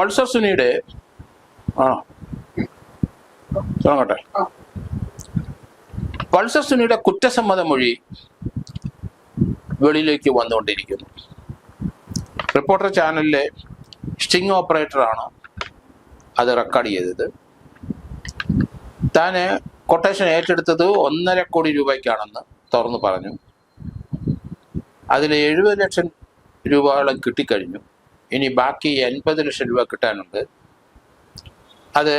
Pulsar സുനിയുടെ ആ. തുടങ്ങട്ടെ. Pulsar സുനിയുടെ കുറ്റസമ്മത മൊഴി വെളിയിലേക്ക് വന്നുകൊണ്ടിരിക്കുന്നു. റിപ്പോർട്ടർ ചാനലിലെ സ്റ്റിംഗ് ഓപ്പറേറ്ററാണ് അത് റെക്കോർഡ് ചെയ്തത്. താന് കൊട്ടേഷൻ ഏറ്റെടുത്തത് ഒന്നര കോടി രൂപയ്ക്കാണെന്ന് തുറന്നു പറഞ്ഞു. അതിൽ എഴുപത് ലക്ഷം രൂപയോളം കിട്ടിക്കഴിഞ്ഞു. ഇനി ബാക്കി എൺപത് ലക്ഷം രൂപ കിട്ടാനുണ്ട്. അത്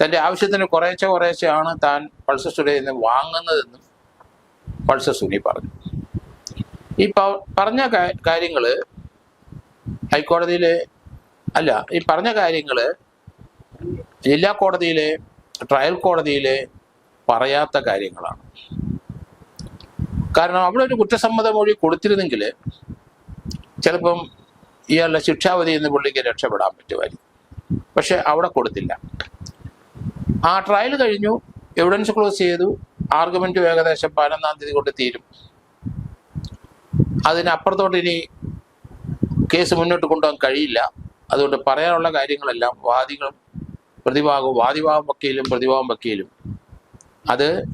തന്റെ ആവശ്യത്തിന് കുറേശ്ശെ കുറേശ്ശെയാണ് താൻ പൾസർ സുനിയിൽ നിന്ന് വാങ്ങുന്നതെന്നും പൾസർ സുനി പറഞ്ഞു. ഈ പറഞ്ഞ കാര്യങ്ങൾ ഹൈക്കോടതിയിലെ അല്ല ഈ പറഞ്ഞ കാര്യങ്ങൾ ജില്ലാ കോടതിയിലെ ട്രയൽ കോടതിയിലെ പറയാത്ത കാര്യങ്ങളാണ്. കാരണം അവിടെ ഒരു കുറ്റസമ്മത മൊഴി കൊടുത്തിരുന്നെങ്കിൽ ചിലപ്പം ഇയാളുടെ ശിക്ഷാവധി എന്ന് പുള്ളിക്ക് രക്ഷപ്പെടാൻ പറ്റുമായിരുന്നു. പക്ഷെ അവിടെ കൊടുത്തില്ല. ആ ട്രയൽ കഴിഞ്ഞു. എവിഡൻസ് ക്ലോസ് ചെയ്തു. ആർഗ്യുമെന്റ് ഏകദേശം പതിനൊന്നാം തീയതി കൊണ്ട് തീരും. അതിനപ്പുറത്തോട്ട് ഇനി കേസ് മുന്നോട്ട് കൊണ്ടുപോകാൻ കഴിയില്ല. അതുകൊണ്ട് പറയാനുള്ള കാര്യങ്ങളെല്ലാം വാദികളും പ്രതിഭാഗവും വാദിഭാഗം വക്കീലും പ്രതിഭാഗം വക്കീലും. അത്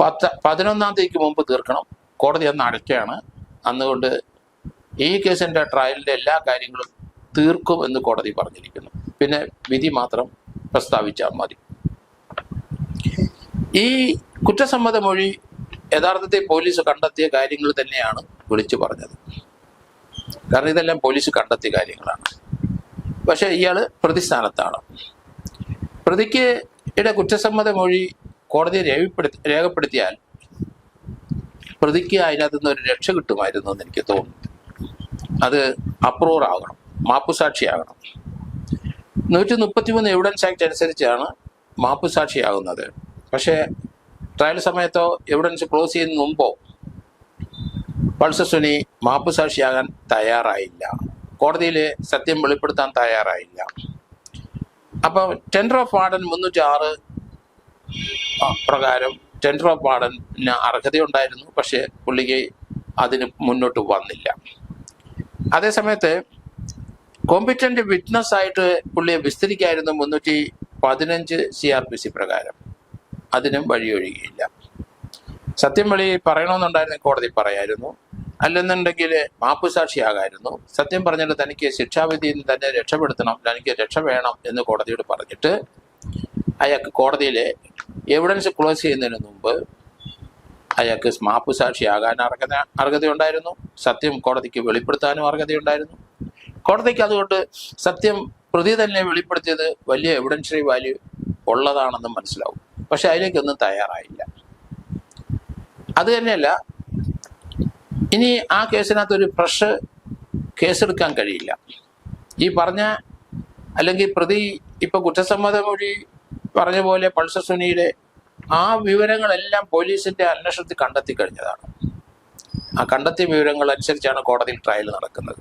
പത്ത് പതിനൊന്നാം തീയതിക്ക് മുമ്പ് തീർക്കണം. കോടതി അന്ന് അടയ്ക്കുകയാണ്. അന്നുകൊണ്ട് ഈ കേസിന്റെ ട്രയലിന്റെ എല്ലാ കാര്യങ്ങളും തീർക്കും എന്ന് കോടതി പറഞ്ഞിരിക്കുന്നു. പിന്നെ വിധി മാത്രം പ്രസ്താവിച്ചാൽ മതി. ഈ കുറ്റസമ്മത മൊഴി യഥാർത്ഥത്തിൽ പോലീസ് കണ്ടെത്തിയ കാര്യങ്ങൾ തന്നെയാണ് വിളിച്ചു പറഞ്ഞത്. കാരണം ഇതെല്ലാം പോലീസ് കണ്ടെത്തിയ കാര്യങ്ങളാണ്. പക്ഷേ ഇയാൾ പ്രതിസ്ഥാനത്താണ്. പ്രതിക്ക് ഇടെ കുറ്റസമ്മത മൊഴി കോടതിയെ രേഖപ്പെടുത്തി രേഖപ്പെടുത്തിയാൽ പ്രതിക്ക് അതിനകത്തുനിന്ന് ഒരു രക്ഷ കിട്ടുമായിരുന്നു എന്ന് എനിക്ക് തോന്നുന്നു. അത് അപ്രൂവർ ആകണം മാപ്പുസാക്ഷിയാകണം. നൂറ്റി മുപ്പത്തി മൂന്ന് എവിഡൻസ് ആക്ട് അനുസരിച്ചാണ് മാപ്പുസാക്ഷിയാകുന്നത്. പക്ഷേ ട്രയൽ സമയത്തോ എവിഡൻസ് ക്ലോസ് ചെയ്യുന്ന മുമ്പോ പൾസർ സുനി മാപ്പുസാക്ഷിയാകാൻ തയ്യാറായില്ല. കോടതിയിൽ സത്യം വെളിപ്പെടുത്താൻ തയ്യാറായില്ല. അപ്പോൾ ടെൻഡർ ഓഫ് വാർഡൻ മുന്നൂറ്റി ആറ് പ്രകാരം ടെൻഡർ ഓഫ് വാർഡന് അർഹതയുണ്ടായിരുന്നു. പക്ഷേ പുള്ളിക്ക് അതിന് മുന്നോട്ട് വന്നില്ല. അതേസമയത്ത് കോമ്പിറ്റന്റ് വിറ്റ്നസ് ആയിട്ട് പുള്ളിയെ വിസ്തരിക്കായിരുന്നു മുന്നൂറ്റി പതിനഞ്ച് സി ആർ പി സി പ്രകാരം. അതിനും വഴിയൊഴുകിയില്ല സത്യം വെളി പറയണമെന്നുണ്ടായിരുന്നു കോടതി പറയായിരുന്നു. അല്ലെന്നുണ്ടെങ്കിൽ മാപ്പുസാക്ഷിയാകായിരുന്നു. സത്യം പറഞ്ഞിട്ട് തനിക്ക് ശിക്ഷാവിധിയിൽ നിന്ന് തന്നെ രക്ഷപ്പെടുത്തണം തനിക്ക് രക്ഷ വേണം എന്ന് കോടതിയോട് പറഞ്ഞിട്ട് അയാൾക്ക് കോടതിയിലെ എവിഡൻസ് ക്ലോസ് ചെയ്യുന്നതിന് മുമ്പ് അയാൾക്ക് മാപ്പുസാക്ഷിയാകാൻ അർഹത അർഹതയുണ്ടായിരുന്നു. സത്യം കോടതിക്ക് വെളിപ്പെടുത്താനും അർഹതയുണ്ടായിരുന്നു. കോടതിക്ക് അതുകൊണ്ട് സത്യം പ്രതി തന്നെ വെളിപ്പെടുത്തിയത് വലിയ എവിഡൻഷറി വാല്യൂ ഉള്ളതാണെന്ന് മനസ്സിലാവും. പക്ഷെ അതിലേക്കൊന്നും തയ്യാറായില്ല. അത് തന്നെയല്ല ഇനി ആ കേസിനകത്ത് ഒരു ഫ്രഷ് കേസെടുക്കാൻ കഴിയില്ല. ഈ പറഞ്ഞ അല്ലെങ്കിൽ പ്രതി ഇപ്പൊ കുറ്റസമ്മതം വഴി പറഞ്ഞ പോലെ പൾസർ സുനിയുടെ ആ വിവരങ്ങളെല്ലാം പോലീസിന്റെ അന്വേഷണത്തിൽ കണ്ടെത്തി കഴിഞ്ഞതാണ് ആ കണ്ടെത്തിയ വിവരങ്ങൾ അനുസരിച്ചാണ് കോടതിയിൽ ട്രയൽ നടക്കുന്നത്.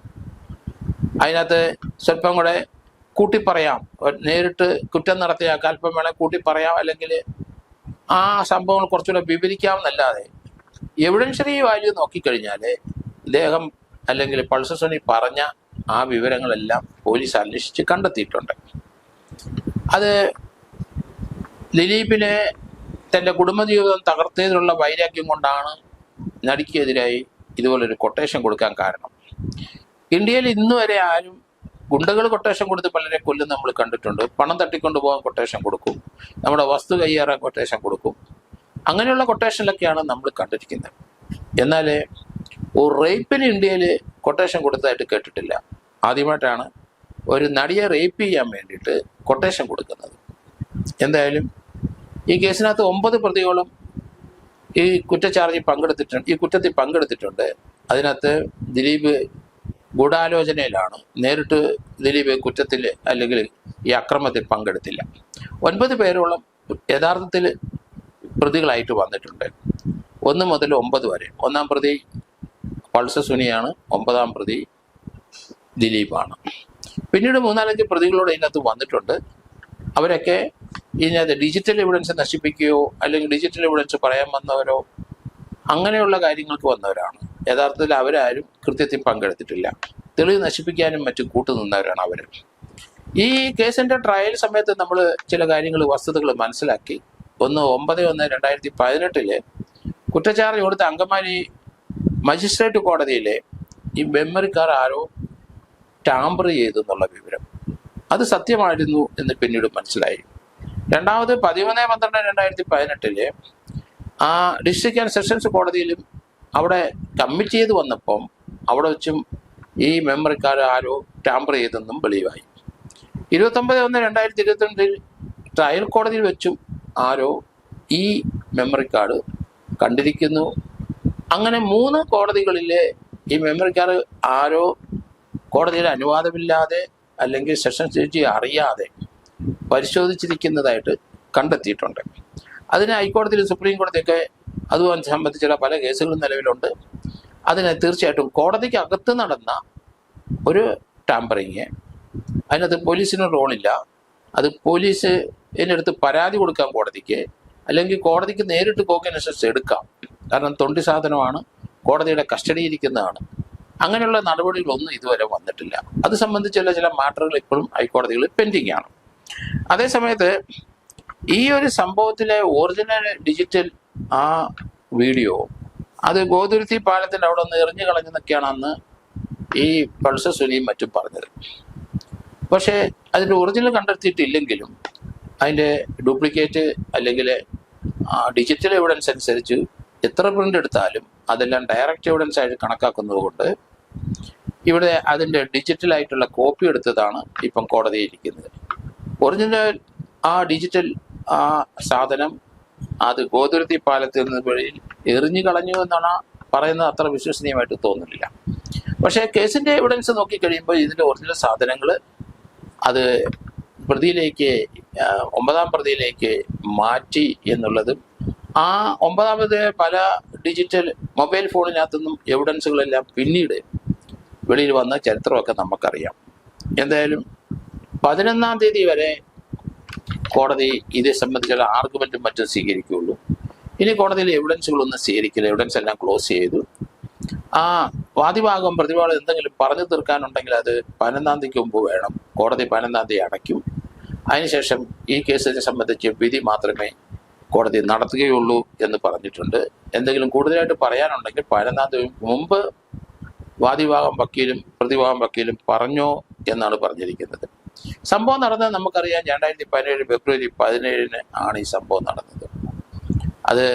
അതിനകത്ത് സ്വല്പം കൂടെ കൂട്ടിപ്പറയാം. പറയാം നേരിട്ട് കുറ്റം നടത്തിയ അല്പം വേണേൽ കൂട്ടിപ്പറയാം. അല്ലെങ്കിൽ ആ സംഭവങ്ങൾ കുറച്ചുകൂടെ വിവരിക്കാമെന്നല്ലാതെ എവിഡൻഷറി വാല്യൂ നോക്കിക്കഴിഞ്ഞാൽ ഇദ്ദേഹം അല്ലെങ്കിൽ പൾസർ പറഞ്ഞ ആ വിവരങ്ങളെല്ലാം പോലീസ് അന്വേഷിച്ച് കണ്ടെത്തിയിട്ടുണ്ട്. അത് ദിലീപിനെ തന്റെ കുടുംബജീവിതം തകർത്തതിനുള്ള വൈരാഗ്യം കൊണ്ടാണ് നടിക്കെതിരായി ഇതുപോലൊരു കൊട്ടേഷൻ കൊടുക്കാൻ കാരണം. ഇന്ത്യയിൽ ഇന്ന് വരെ ആരും ഗുണ്ടകൾ കൊട്ടേഷൻ കൊടുത്ത് പലരെ കൊല്ലും നമ്മൾ കണ്ടിട്ടുണ്ട്. പണം തട്ടിക്കൊണ്ട് പോകാൻ കൊട്ടേഷൻ കൊടുക്കും. നമ്മുടെ വസ്തു കയ്യേറാൻ കൊട്ടേഷൻ കൊടുക്കും. അങ്ങനെയുള്ള കൊട്ടേഷനിലൊക്കെയാണ് നമ്മൾ കണ്ടിരിക്കുന്നത്. എന്നാൽ ഒരു റേപ്പിന് ഇന്ത്യയിൽ കൊട്ടേഷൻ കൊടുത്തതായിട്ട് കേട്ടിട്ടില്ല. ആദ്യമായിട്ടാണ് ഒരു നടിയെ റേപ്പ് ചെയ്യാൻ വേണ്ടിയിട്ട് കൊട്ടേഷൻ കൊടുക്കുന്നത്. എന്തായാലും ഈ കേസിനകത്ത് ഒമ്പത് പ്രതികളും ഈ കുറ്റച്ചാർജിൽ പങ്കെടുത്തിട്ടുണ്ട് ഈ കുറ്റത്തിൽ പങ്കെടുത്തിട്ടുണ്ട്. അതിനകത്ത് ദിലീപ് ഗൂഢാലോചനയിലാണ്. നേരിട്ട് ദിലീപ് കുറ്റത്തിൽ അല്ലെങ്കിൽ ഈ അക്രമത്തിൽ പങ്കെടുത്തില്ല. ഒൻപത് പേരോളം യഥാർത്ഥത്തിൽ പ്രതികളായിട്ട് വന്നിട്ടുണ്ട്. ഒന്ന് മുതൽ ഒമ്പത് വരെ. ഒന്നാം പ്രതി പൾസ സുനിയാണ് ഒമ്പതാം പ്രതി ദിലീപാണ്. പിന്നീട് മൂന്നാലഞ്ച് പ്രതികളോട് ഇതിനകത്ത് വന്നിട്ടുണ്ട്. അവരൊക്കെ ഇതിനകത്ത് ഡിജിറ്റൽ എവിഡൻസ് നശിപ്പിക്കുകയോ അല്ലെങ്കിൽ ഡിജിറ്റൽ എവിഡൻസ് പറയാൻ വന്നവരോ അങ്ങനെയുള്ള കാര്യങ്ങൾക്ക് വന്നവരാണ്. യഥാർത്ഥത്തിൽ അവരാരും കൃത്യത്തിൽ പങ്കെടുത്തിട്ടില്ല. തെളിവ് നശിപ്പിക്കാനും മറ്റും കൂട്ടുനിന്നവരാണ് അവർ ഈ കേസിന്റെ ട്രയൽ സമയത്ത് നമ്മൾ ചില കാര്യങ്ങൾ വസ്തുതകൾ മനസ്സിലാക്കി. ഒന്ന് ഒമ്പത് ഒന്ന് രണ്ടായിരത്തി പതിനെട്ടിൽ കുറ്റച്ചാർജ് കൊടുത്ത അങ്കമാലി മജിസ്ട്രേറ്റ് കോടതിയിലെ ഈ മെമ്മറി കാർ ആരോ ടാമ്പർ ചെയ്തു എന്നുള്ള വിവരം. അത് സത്യമായിരുന്നു എന്ന് പിന്നീട് മനസ്സിലായി. രണ്ടാമത് പതിമൂന്ന് പന്ത്രണ്ട് രണ്ടായിരത്തി പതിനെട്ടിൽ ആ ഡിസ്ട്രിക്ട് ആൻഡ് സെഷൻസ് കോടതിയിലും അവിടെ കമ്മിറ്റ് ചെയ്ത് വന്നപ്പം അവിടെ വെച്ചും ഈ മെമ്മറിക്കാർ ആരോ ടാമ്പർ ചെയ്തെന്നും വെളിവായി. ഇരുപത്തൊമ്പത് ഒന്ന് രണ്ടായിരത്തി ഇരുപത്തിരണ്ടിൽ ട്രയൽ കോടതിയിൽ വെച്ചും ആരോ ഈ മെമ്മറി കാർഡ് കണ്ടിരിക്കുന്നു. അങ്ങനെ മൂന്ന് കോടതികളിലെ ഈ മെമ്മറി കാർഡ് ആരോ കോടതിയുടെ അനുവാദമില്ലാതെ അല്ലെങ്കിൽ സെഷൻ ജഡ്ജി അറിയാതെ പരിശോധിച്ചിരിക്കുന്നതായിട്ട് കണ്ടെത്തിയിട്ടുണ്ട്. അതിന് ഹൈക്കോടതിയിൽ സുപ്രീം കോടതിയൊക്കെ അതുമായി സംബന്ധിച്ചുള്ള പല കേസുകളും നിലവിലുണ്ട്. അതിന് തീർച്ചയായിട്ടും കോടതിക്ക് അകത്ത് നടന്ന ഒരു ടാമ്പറിങ് അതിനകത്ത് പോലീസിന് റോളില്ല. അത് പോലീസ് അടുത്ത് പരാതി കൊടുക്കാം കോടതിക്ക് അല്ലെങ്കിൽ കോടതിക്ക് നേരിട്ട് കോക്കനസസ് എടുക്കാം. കാരണം തൊണ്ടി സാധനമാണ് കോടതിയുടെ കസ്റ്റഡിയിൽ ഇരിക്കുന്നതാണ്. അങ്ങനെയുള്ള നടപടികളൊന്നും ഇതുവരെ വന്നിട്ടില്ല. അത് സംബന്ധിച്ചുള്ള ചില മാറ്ററുകൾ ഇപ്പോഴും ഹൈക്കോടതികൾ പെൻഡിങ് ആണ്. അതേസമയത്ത് ഈ ഒരു സംഭവത്തിലെ ഒറിജിനൽ ഡിജിറ്റൽ ആ വീഡിയോ അത് ഗോതുരുത്തി പാലത്തിന്റെ അവിടെ ഒന്ന് എറിഞ്ഞു കളഞ്ഞെന്നൊക്കെയാണ് അന്ന് ഈ പൾസർ സുനിയും മറ്റും പറഞ്ഞത്. പക്ഷേ അതിന്റെ ഒറിജിനൽ കണ്ടെത്തിയിട്ടില്ലെങ്കിലും അതിന്റെ ഡ്യൂപ്ലിക്കേറ്റ് അല്ലെങ്കിൽ ഡിജിറ്റൽ എവിഡൻസ് അനുസരിച്ച് എത്ര പ്രിന്റ് എടുത്താലും അതെല്ലാം ഡയറക്റ്റ് എവിഡൻസ് ആയിട്ട് കണക്കാക്കുന്നതുകൊണ്ട് ഇവിടെ അതിന്റെ ഡിജിറ്റൽ ആയിട്ടുള്ള കോപ്പി എടുത്തതാണ് ഇപ്പം കോടതിയിൽ ഇരിക്കുന്നത്. ഒറിജിനൽ ആ ഡിജിറ്റൽ ആ സാധനം അത് ഗോതുരത്തി പാലത്തിൽ നിന്ന് വഴി എറിഞ്ഞു കളഞ്ഞു എന്നാണ് പറയുന്നത്. അത്ര വിശ്വസനീയമായിട്ട് തോന്നുന്നില്ല. പക്ഷേ കേസിന്റെ എവിഡൻസ് നോക്കിക്കഴിയുമ്പോൾ ഇതിന്റെ ഒറിജിനൽ സാധനങ്ങൾ അത് പ്രതിയിലേക്ക് ഒമ്പതാം പ്രതിയിലേക്ക് മാറ്റി എന്നുള്ളതും ആ ഒമ്പതാമത് പല ഡിജിറ്റൽ മൊബൈൽ ഫോണിനകത്തുനിന്നും എവിഡൻസുകളെല്ലാം പിന്നീട് വെളിയിൽ വന്ന ചരിത്രമൊക്കെ നമുക്കറിയാം. എന്തായാലും പതിനൊന്നാം തീയതി വരെ കോടതി ഇതേ സംബന്ധിച്ചുള്ള ആർഗ്യുമെന്റും മറ്റും സ്വീകരിക്കുകയുള്ളൂ. ഇനി കോടതിയിൽ എവിഡൻസുകളൊന്നും സ്വീകരിക്കില്ല. എവിഡൻസ് എല്ലാം ക്ലോസ് ചെയ്തു. ആ വാദിഭാഗം പ്രതിഭാഗം എന്തെങ്കിലും പറഞ്ഞു തീർക്കാനുണ്ടെങ്കിൽ അത് പതിനൊന്നാം തീയതിക്ക് മുമ്പ് വേണം. കോടതി പതിനൊന്നാം തീയതി അടയ്ക്കും. അതിനുശേഷം ഈ കേസിനെ സംബന്ധിച്ച് വിധി മാത്രമേ കോടതി നടത്തുകയുള്ളൂ എന്ന് പറഞ്ഞിട്ടുണ്ട്. എന്തെങ്കിലും കൂടുതലായിട്ട് പറയാനുണ്ടെങ്കിൽ തീയതി മുമ്പ് വാദിഭാഗം വക്കീലും പ്രതിഭാഗം വക്കീലും പറഞ്ഞോ എന്നാണ് പറഞ്ഞിരിക്കുന്നത്. സംഭവം നടന്നത് നമുക്കറിയാം രണ്ടായിരത്തി പതിനേഴ് ഫെബ്രുവരി പതിനേഴിന് ആണ് ഈ സംഭവം നടന്നത്. അത്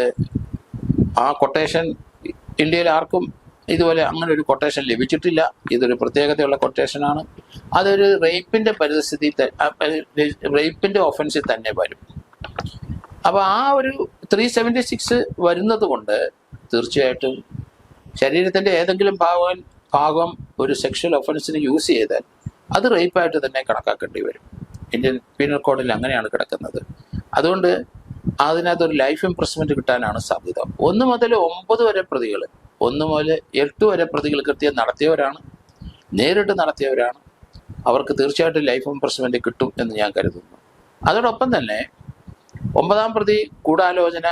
ആ കൊട്ടേഷൻ ഇന്ത്യയിൽ ആർക്കും ഇതുപോലെ അങ്ങനെ ഒരു കൊട്ടേഷൻ ലഭിച്ചിട്ടില്ല. ഇതൊരു പ്രത്യേകതയുള്ള കൊട്ടേഷനാണ് അതൊരു റേപ്പിന്റെ പരിസ്ഥിതി റേപ്പിന്റെ ഒഫൻസിൽ തന്നെ വരും. അപ്പൊ ആ ഒരു ത്രീ സെവന്റി സിക്സ് വരുന്നത് കൊണ്ട് തീർച്ചയായിട്ടും ശരീരത്തിന്റെ ഏതെങ്കിലും ഭാഗം ഭാഗം ഒരു സെക്ഷൽ ഒഫൻസിന് യൂസ് ചെയ്താൽ അത് റേപ്പായിട്ട് തന്നെ കണക്കാക്കേണ്ടി വരും. ഇന്ത്യൻ പീനൽ കോഡിൽ അങ്ങനെയാണ് കിടക്കുന്നത്. അതുകൊണ്ട് അതിനകത്ത് ഒരു ലൈഫ് ഇംപ്രസ്മെന്റ് കിട്ടാനാണ് സാധ്യത. ഒന്ന് മുതൽ ഒമ്പത് വരെ പ്രതികൾ ഒന്ന് മുതൽ എട്ട് വരെ പ്രതികൾ കൃത്യം നടത്തിയവരാണ് നേരിട്ട് നടത്തിയവരാണ്. അവർക്ക് തീർച്ചയായിട്ടും ലൈഫ് ഇംപ്രസ്മെന്റ് കിട്ടും എന്ന് ഞാൻ കരുതുന്നു. അതോടൊപ്പം തന്നെ ഒമ്പതാം പ്രതി ഗൂഢാലോചന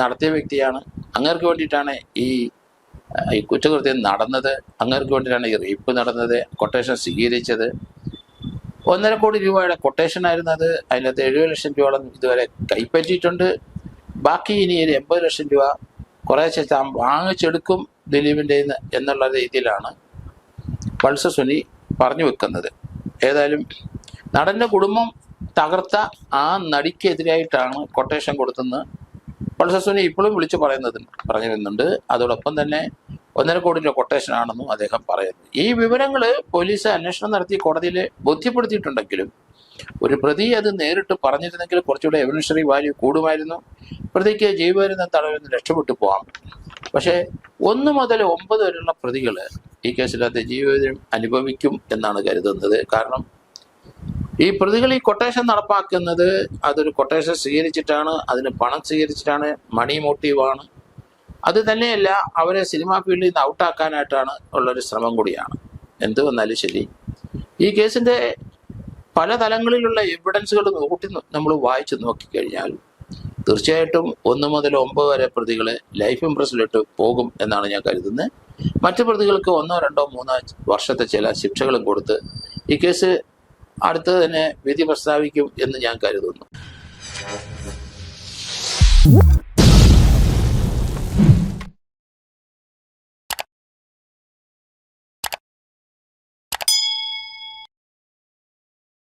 നടത്തിയ വ്യക്തിയാണ്. അങ്ങേർക്ക് വേണ്ടിയിട്ടാണ് ഈ ഈ കുറ്റകൃത്യം നടന്നത്. അങ്ങേർക്ക് വേണ്ടിയിട്ടാണ് ഈ റേപ്പ് നടന്നത് കൊട്ടേഷൻ സ്വീകരിച്ചത്. ഒന്നര കോടി രൂപയുടെ കൊട്ടേഷൻ ആയിരുന്നു അത്. അതിനകത്ത് എഴുപത് ലക്ഷം രൂപയോളം ഇതുവരെ കൈപ്പറ്റിയിട്ടുണ്ട്. ബാക്കി ഇനി ഒരു എൺപത് ലക്ഷം രൂപ കുറേശ്ശെ താൻ വാങ്ങിച്ചെടുക്കും ദിലീപിന്റെ എന്നുള്ള രീതിയിലാണ് പൾസ സുനി പറഞ്ഞു വെക്കുന്നത്. ഏതായാലും നടന്റെ കുടുംബം തകർത്ത ആ നടിക്കെതിരായിട്ടാണ് കൊട്ടേഷൻ കൊടുത്തെന്ന് പൾസ സുനി ഇപ്പോഴും വിളിച്ചു പറയുന്നത് പറഞ്ഞു വരുന്നുണ്ട് അതോടൊപ്പം തന്നെ ഒന്നര കോടി രൂപ കൊട്ടേഷൻ ആണെന്നും അദ്ദേഹം പറയുന്നു. ഈ വിവരങ്ങൾ പോലീസ് അന്വേഷണം നടത്തി കോടതിയിൽ ബോധ്യപ്പെടുത്തിയിട്ടുണ്ടെങ്കിലും ഒരു പ്രതി അത് നേരിട്ട് പറഞ്ഞിരുന്നെങ്കിൽ കുറച്ചുകൂടെ എവിഡൻഷറി വാല്യൂ കൂടുമായിരുന്നു. പ്രതിക്ക് ജീവപര്യന്തം തടവിൽ നിന്ന് രക്ഷപ്പെട്ടു പോകാം. പക്ഷേ ഒന്ന് മുതൽ ഒമ്പത് വരെയുള്ള പ്രതികൾ ഈ കേസിലകത്ത് ജീവപര്യം അനുഭവിക്കും എന്നാണ് കരുതുന്നത്. കാരണം ഈ പ്രതികൾ ഈ കൊട്ടേഷൻ നടപ്പാക്കുന്നത് അതൊരു കൊട്ടേഷൻ സ്വീകരിച്ചിട്ടാണ് അതിന് പണം സ്വീകരിച്ചിട്ടാണ് മണി മോട്ടീവാണ് അത് തന്നെയല്ല അവരെ സിനിമാ ഫീൽഡിൽ നിന്ന് ഔട്ടാക്കാനായിട്ടാണ് ഉള്ളൊരു ശ്രമം കൂടിയാണ്. എന്ത് വന്നാലും ശരി. ഈ കേസിന്റെ പല തലങ്ങളിലുള്ള എവിഡൻസുകൾ നോക്കി നമ്മൾ വായിച്ചു നോക്കിക്കഴിഞ്ഞാൽ തീർച്ചയായിട്ടും ഒന്ന് മുതൽ ഒമ്പത് വരെ പ്രതികളെ ലൈഫ് ഇംപ്രസിലിട്ട് പോകും എന്നാണ് ഞാൻ കരുതുന്നത്. മറ്റു പ്രതികൾക്ക് ഒന്നോ രണ്ടോ മൂന്നോ വർഷത്തെ ചില ശിക്ഷകളും കൊടുത്ത് ഈ കേസ് അടുത്ത് തന്നെ വിധി പ്രസ്താവിക്കും എന്ന് ഞാൻ കരുതുന്നു.